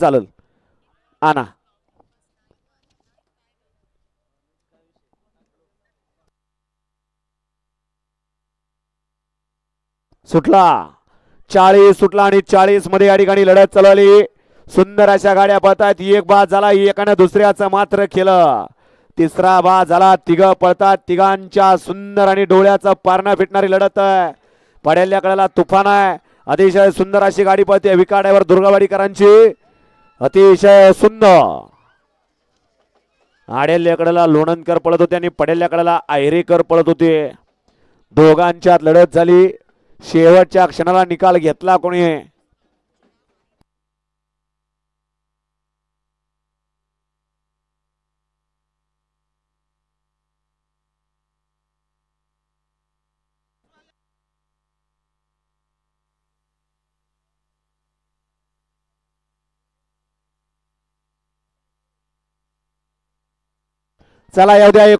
चालेल. आणा. सुटला. चाळीस सुटला आणि चाळीसमध्ये या ठिकाणी लढत चालवली सुंदर अशा गाड्या पळतात एक बाद झाला. एकानं दुसऱ्याचं मात्र केलं. तिसरा बाद झाला. तिघ पळतात. तिघांच्या सुंदर आणि डोळ्याचं पारणं फिटणारी लढत आहे. पडेल्या कडेला तुफान आहे. अतिशय सुंदर अशी गाडी पळते. विकाड्यावर दुर्गावाडीकरांची. अतिशय सुंदर. आडेल्याकडेला लोणंदकर पळत होते आणि पडेल्याकडेला आयरेकर पळत होते. दोघांच्यात लढत झाली. शेवटच्या क्षणाला निकाल घेतला कोणी? चला येऊ द्या